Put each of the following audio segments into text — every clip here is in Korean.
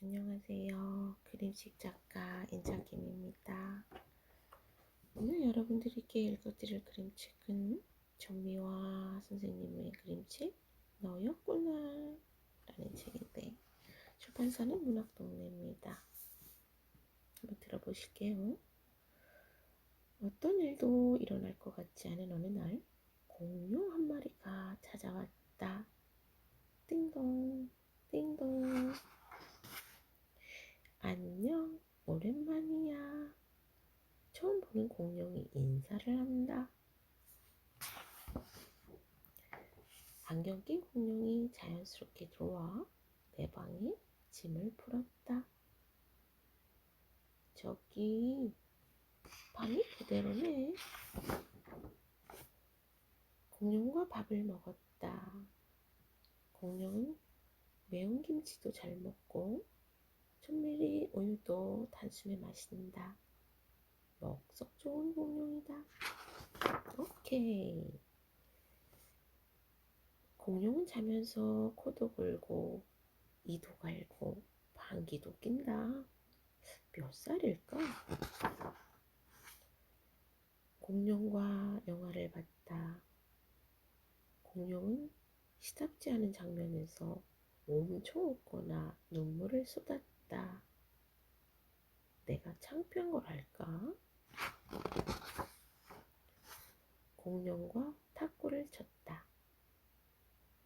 안녕하세요. 그림책 작가 인자김입니다. 오늘 여러분들께 읽어드릴 그림책은 전미화 선생님의 그림책 너였구나 라는 책인데 출판사는 문학 동네입니다. 한번 들어보실게요. 어떤 일도 일어날 것 같지 않은 어느 날 공룡 한 마리가 찾아왔다. 띵동 띵동 안녕, 오랜만이야. 처음 보는 공룡이 인사를 한다. 안경 낀 공룡이 자연스럽게 들어와 내 방에 짐을 풀었다. 저기, 밤이 그대로네. 공룡과 밥을 먹었다. 공룡은 매운 김치도 잘 먹고 천미리 우유도 단숨에 마신다. 먹석 좋은 공룡이다. 오케이. 공룡은 자면서 코도 골고 낀다. 몇 살일까? 공룡과 영화를 봤다. 공룡은 시답지 않은 장면에서 엄청 웃거나 눈물을 쏟았다. 내가 창피한 걸 할까? 공룡과 탁구를 쳤다.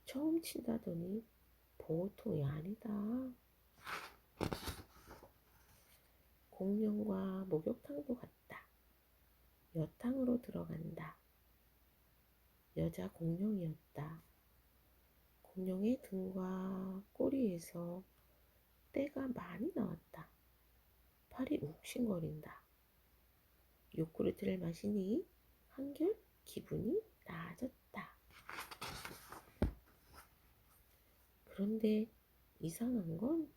처음 친다더니 보통이 아니다. 공룡과 목욕탕도 갔다. 여탕으로 들어간다. 여자 공룡이었다. 공룡의 등과 꼬리에서 때가 많이 나왔다. 팔이 욱신거린다. 요구르트를 마시니 한결 기분이 나아졌다. 그런데 이상한 건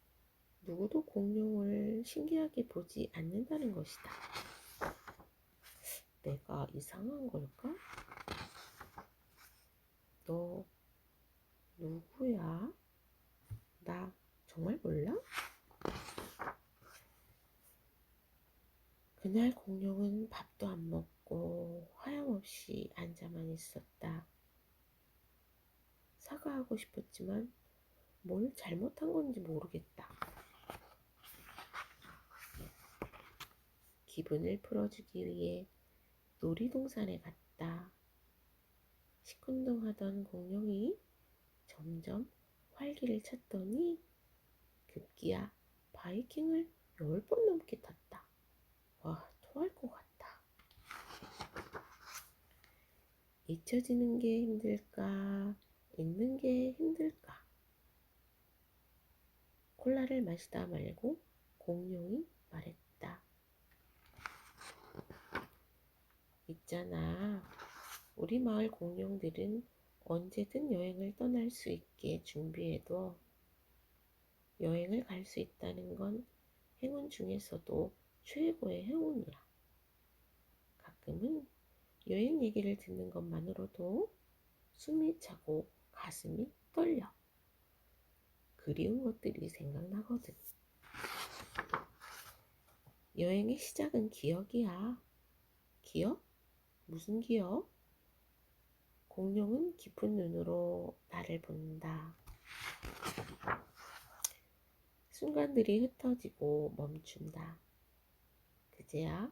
누구도 공룡을 신기하게 보지 않는다는 것이다. 내가 이상한 걸까? 너 누구야? 나 정말 몰라? 그날 공룡은 밥도 안 먹고 하염없이 앉아만 있었다. 사과하고 싶었지만 뭘 잘못한 건지 모르겠다. 기분을 풀어주기 위해 놀이동산에 갔다. 시큰둥하던 공룡이 점점 활기를 찾더니 급기야 바이킹을 열 번 넘게 탔다. 와, 토할 것 같다. 잊혀지는 게 힘들까? 있는 게 힘들까? 콜라를 마시다 말고 공룡이 말했다. 있잖아. 우리 마을 공룡들은 언제든 여행을 떠날 수 있게 준비해둬. 여행을 갈 수 있다는 건 행운 중에서도 최고의 행운이야. 가끔은 여행 얘기를 듣는 것만으로도 숨이 차고 가슴이 떨려. 그리운 것들이 생각나거든. 여행의 시작은 기억이야. 기억? 무슨 기억? 공룡은 깊은 눈으로 나를 본다. 순간들이 흩어지고 멈춘다. 그제야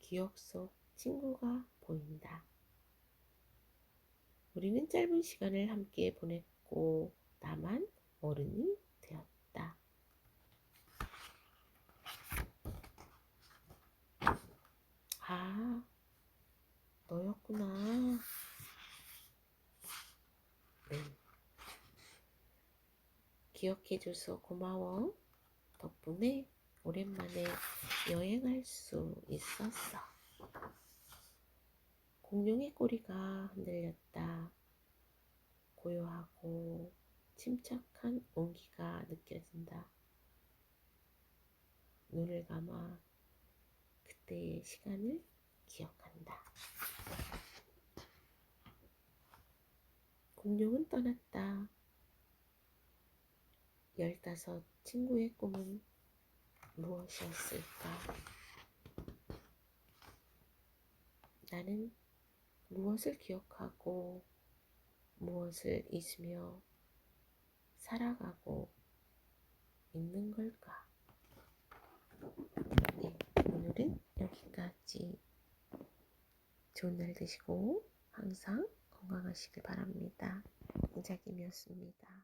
기억 속 친구가 보인다. 우리는 짧은 시간을 함께 보냈고 나만 어른이 되었다. 아, 너였구나. 음. 기억해줘서 고마워. 덕분에 오랜만에 여행할 수 있었어. 공룡의 꼬리가 흔들렸다. 고요하고 침착한 온기가 느껴진다. 눈을 감아 그때의 시간을 기억한다. 공룡은 떠났다. 열다섯 친구의 꿈은 무엇이었을까? 나는 무엇을 기억하고 무엇을 잊으며 살아가고 있는 걸까? 네, 오늘은 여기까지. 좋은 날 되시고 항상 건강하시길 바랍니다. 이자김이었습니다.